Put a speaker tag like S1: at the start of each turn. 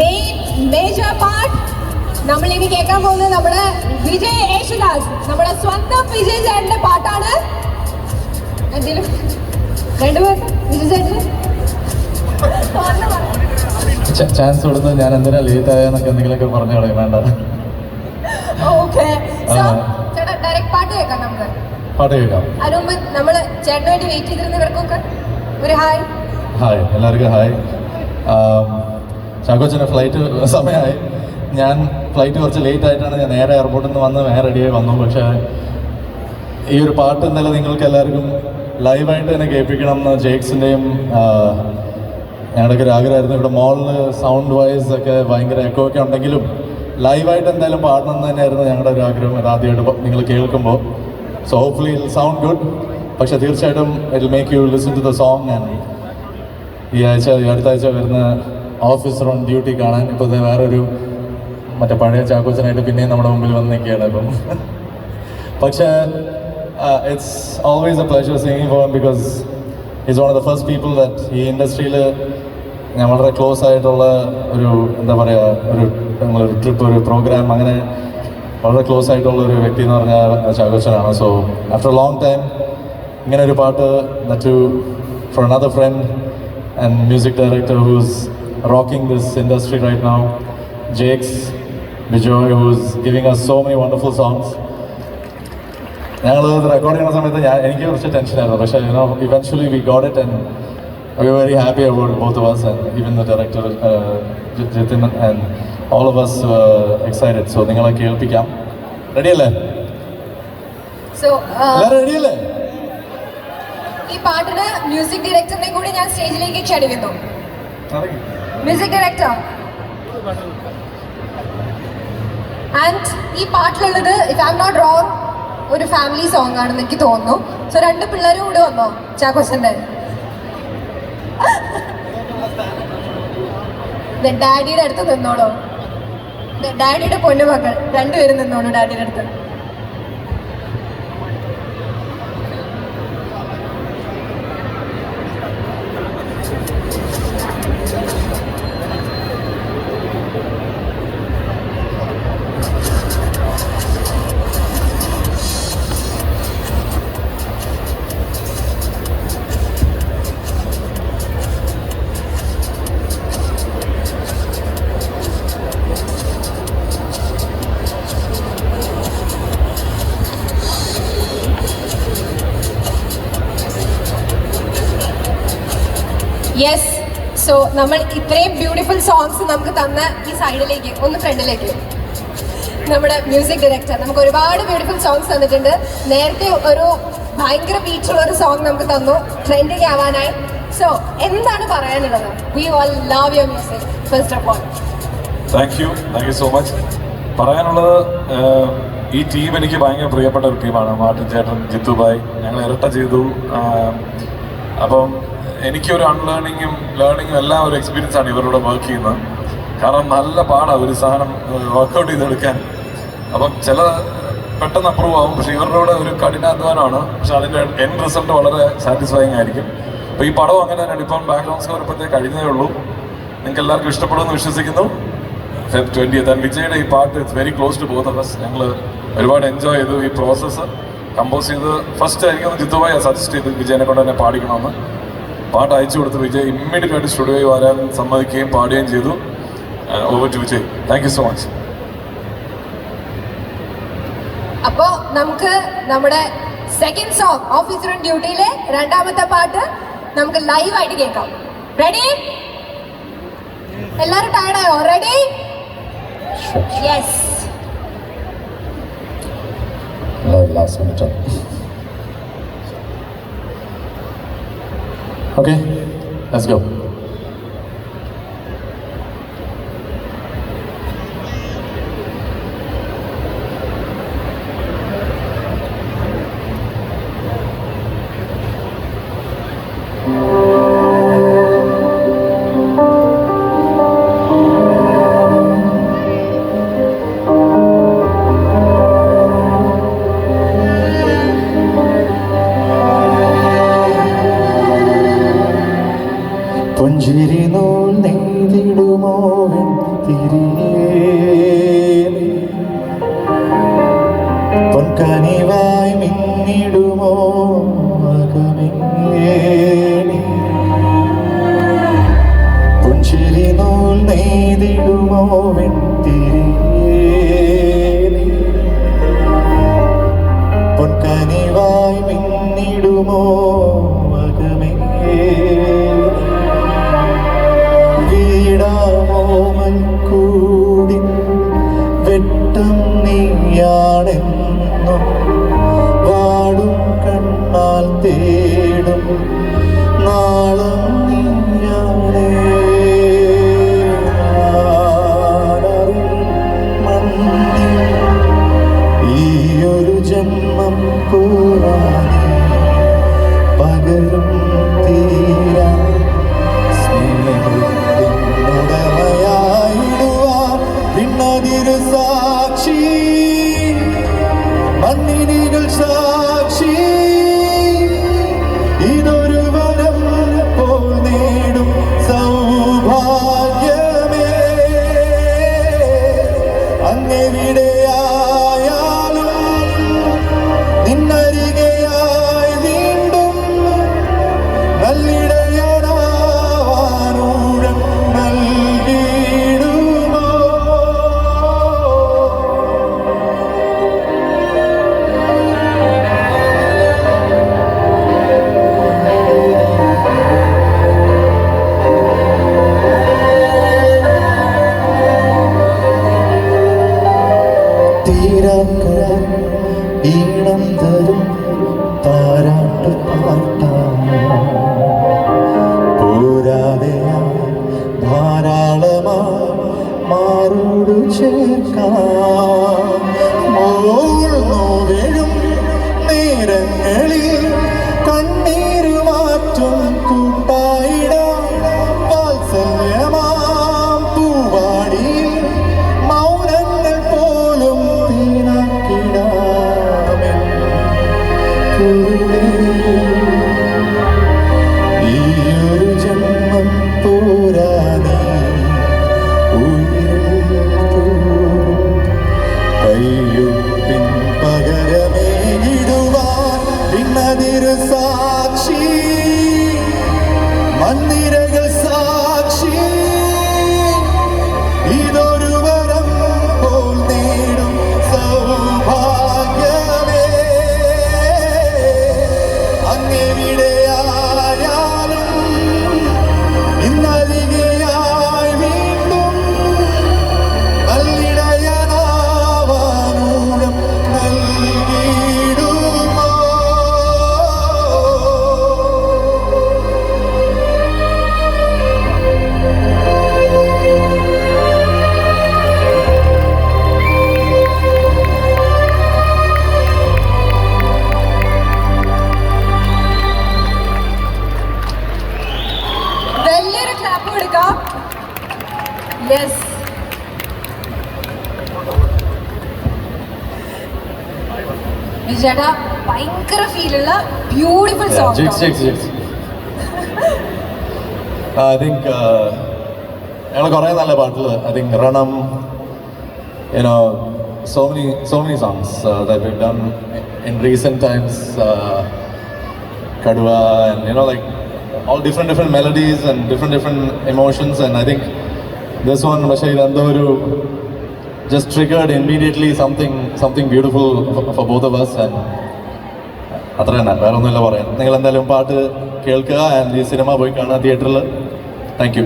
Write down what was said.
S1: Main major part നമ്മൾ ഇനി കേൾക്കാൻ പോകുന്നത് നമ്മുടെ വിജയ് യേശുദാസ്. നമ്മുടെ സ്വന്തം വിജയ് ചേട്ടന്റെ പാട്ടാണ്. എന്തെങ്കിലും രണ്ടുപേർ വിജയ് ചേട്ടന്.
S2: ചാൻസ് കൊടുത്ത് ഞാൻ എന്തിനാ ലേറ്റ് ആയെന്നൊക്കെ എന്തെങ്കിലുമൊക്കെ പറഞ്ഞു കളയും വേണ്ട.
S1: പാട്ട് കേൾക്കാം നമുക്ക്.
S2: പാട്ട് കേൾക്കാം.
S1: അതിന് മുമ്പ് നമ്മൾ ചേട്ടന് വേണ്ടി വെയിറ്റ് ചെയ്തിരുന്നവർക്കൊക്കെ ഒരു ഹായ്.
S2: ഹായ് എല്ലാവർക്കും ഹായ്. ചാക്കോച്ചന്റെ ഫ്ലൈറ്റ് സമയമായി. ഞാൻ ഫ്ലൈറ്റ് കുറച്ച് ലേറ്റ് ആയിട്ടാണ് ഞാൻ നേരെ എയർപോർട്ടിൽ നിന്ന് വന്ന് നേരെ റെഡിയായി വന്നു. പക്ഷേ ഈ ഒരു പാട്ട് എന്തായാലും നിങ്ങൾക്ക് എല്ലാവർക്കും ലൈവായിട്ട് തന്നെ കേൾപ്പിക്കണം എന്ന് ജേക്സിന്റെയും ഞങ്ങളുടെയൊക്കെ ഒരു ആഗ്രഹമായിരുന്നു. ഇവിടെ മോളിൽ സൗണ്ട് വൈസ് ഒക്കെ ഭയങ്കര എക്കോ ഒക്കെ ഉണ്ടെങ്കിലും ലൈവായിട്ട് എന്തായാലും പാടണം എന്ന് തന്നെയായിരുന്നു ഞങ്ങളുടെ ഒരു ആഗ്രഹം. ഇത് ആദ്യമായിട്ട് നിങ്ങൾ കേൾക്കുമ്പോൾ. So hopefully it'll sound good പക്ഷേ തീർച്ചയായിട്ടും it make you listen to the song and ഈ ആഴ്ച ഈ അടുത്ത ആഴ്ച വരുന്ന ഓഫീസർ ഓൺ ഡ്യൂട്ടി കാണാൻ ഇപ്പോൾ ദേ വേറൊരു മറ്റേ പഴയ ചാക്കോച്ചനായിട്ട് പിന്നെയും നമ്മുടെ മുമ്പിൽ വന്ന് നിൽക്കുകയാണ് ഇപ്പം. പക്ഷേ it's always a pleasure singing for because it's one of the first people that ഈ ഇൻഡസ്ട്രിയിൽ ഞാൻ വളരെ ക്ലോസ് ആയിട്ടുള്ള ഒരു എന്താ പറയുക ഒരു നമ്മളൊരു ട്രിപ്പ് ഒരു പ്രോഗ്രാം അങ്ങനെ വളരെ ക്ലോസ് ആയിട്ടുള്ള ഒരു വ്യക്തി എന്ന് പറഞ്ഞാൽ ചാക്കോച്ചനാണ്. സോ ആഫ്റ്റർ ലോങ് ടൈം ഇങ്ങനെ ഒരു പാട്ട് that for another friend and music director who's rocking this industry right now, Jakes Bijoy, who's giving us so many wonderful songs. ഞങ്ങൾ റെക്കോർഡ് ചെയ്യുന്ന സമയത്ത് ഞാൻ എനിക്ക് കുറച്ച് ടെൻഷനായിരുന്നു പക്ഷേ you know eventually we got it and we very happy about both was us and even the director Jithin and all of us excited so നിങ്ങളെ കേൾപ്പിക്കാം. റെഡിയല്ലേ റെഡിയല്ലേ
S1: ഈ പാട്ടിന് മ്യൂസിക് ഡയറക്ടറിനെ കൂടി ഞാൻ സ്റ്റേജിലേക്ക് ക്ഷണിക്കുന്നു. മ്യൂസിക് ഡയറക്ടർ ആൻഡ് ഈ പാട്ടിലുള്ളത് if I am not wrong ഒരു ഫാമിലി സോങ് ആണെന്ന് എനിക്ക് തോന്നുന്നു. സോ രണ്ട് പിള്ളേരും കൂടെ വന്നോ? ചാക്കോച്ചന്റെ ഡാഡിയുടെ അടുത്ത് നിന്നോളൂ? ഡാഡിയുടെ പൊന്നുമക്കൾ. രണ്ടുപേരും നിന്നോളൂ ഡാഡിയുടെ അടുത്ത്. യെസ് സോ നമ്മൾ ഇത്രയും ബ്യൂട്ടിഫുൾ സോങ്സ് നമുക്ക് തന്ന ഈ സൈഡിലേക്ക് ഒന്ന് ഫ്രണ്ടിലേക്ക്. നമ്മുടെ മ്യൂസിക് ഡയറക്ടർ നമുക്ക് ഒരുപാട് ബ്യൂട്ടിഫുൾ സോങ്സ് തന്നിട്ടുണ്ട്. നേരത്തെ ഒരു ഭയങ്കര ബീച്ചുള്ള ഒരു സോങ് നമുക്ക് തന്നു ട്രെൻഡിങ് ആവാനായി. സോ എന്താണ് പറയാനുള്ളത്? We all love your music first of all
S3: thank you thank you so much പറയാനുള്ളത് ഈ ടീം എനിക്ക് ഭയങ്കര പ്രിയപ്പെട്ട ഒരു ടീമാണ് മാർട്ടിൻ ചേട്ടൻ ജിത്തു ഭായ് ഞങ്ങൾ ഇരട്ട ചെയ്തു. അപ്പം എനിക്കൊരു അൺലേണിങ്ങും ലേണിങ്ങും എല്ലാം ഒരു എക്സ്പീരിയൻസ് ആണ് ഇവരോട് വർക്ക് ചെയ്യുന്നത്. കാരണം നല്ല പാടാണ് ഒരു സാധനം വർക്കൗട്ട് ചെയ്തെടുക്കാൻ. അപ്പം ചില പെട്ടെന്ന് അപ്രൂവ് ആവും. പക്ഷേ ഇവരുടെ കൂടെ ഒരു കഠിനാധ്വാനമാണ്. പക്ഷെ അതിന്റെ എൻ റിസൾട്ട് വളരെ സാറ്റിസ്ഫൈങ് ആയിരിക്കും. അപ്പോൾ ഈ പടം അങ്ങനെ തന്നെയാണ് ഇപ്പം ബാക്ക്ഗ്രൗണ്ട് സ്കോർ ഇപ്പോഴത്തെ കഴിഞ്ഞതേ ഉള്ളൂ. നിങ്ങൾക്ക് എല്ലാവർക്കും ഇഷ്ടപ്പെടുമെന്ന് വിശ്വസിക്കുന്നു. ഫെബ് ട്വന്റി ആൻഡ് വിജയുടെ ഈ പാട്ട് it's very close to both of ഞങ്ങൾ ഒരുപാട് എൻജോയ് ചെയ്തു ഈ പ്രോസസ്സ് കമ്പോസ് ചെയ്ത് ഫസ്റ്റ് ആയിരിക്കും ജിത്തുബായി സജസ്റ്റ് ചെയ്ത് വിജയനെ കൊണ്ട് തന്നെ പാടിക്കണമെന്ന്. പാട്ട് അയച്ചു കൊടുത്ത് വിജയ് ഇമ്മീഡിയറ്റ് ആയിട്ട് സ്റ്റുഡിയോയിൽ വരാൻ സമ്മതിക്കുകയും പാടുകയും ചെയ്തു. Over to Vijay. Thank you so much
S1: അപ്പോ നമുക്ക് നമ്മുടെ സെക്കൻഡ് സോങ് ഓഫീസർ ഓൺ ഡ്യൂട്ടിയിലെ രണ്ടാമത്തെ പാട്ട് നമുക്ക് ലൈവ് ആയിട്ട് കേൾക്കാം. റെഡി എല്ലാരും ടയർഡായോ ready yes
S2: last minute. Okay, let's go.
S4: നെയ്തിടുമോ വെട്ടിരി പൊൻകനിവായി മിന്നിടുമോ അകമേ വെട്ടം വാടും കണ്ണാൽ തേടും
S2: saw Jesus. വിജയേട്ടാ ഭയങ്കര ഫീലുള്ള ബ്യൂട്ടിഫുൾ സോങ്.
S4: I think ഞങ്ങൾ കുറേ നല്ല പാട്ടുകൾ I think Ranam you know so many so many songs we done in recent times കടുവ and you know like all different different melodies and different different emotions and I think this one പക്ഷേ ഇതെന്തോ ഒരു just triggered immediately something something beautiful for, for both of us and അത്ര തന്നെ വേറെ ഒന്നുമില്ല പറയാൻ നിങ്ങൾ എന്തായാലും പാട്ട് കേൾക്കുക ആൻഡ് ഈ സിനിമ പോയി കാണുക തിയേറ്ററിൽ താങ്ക് യു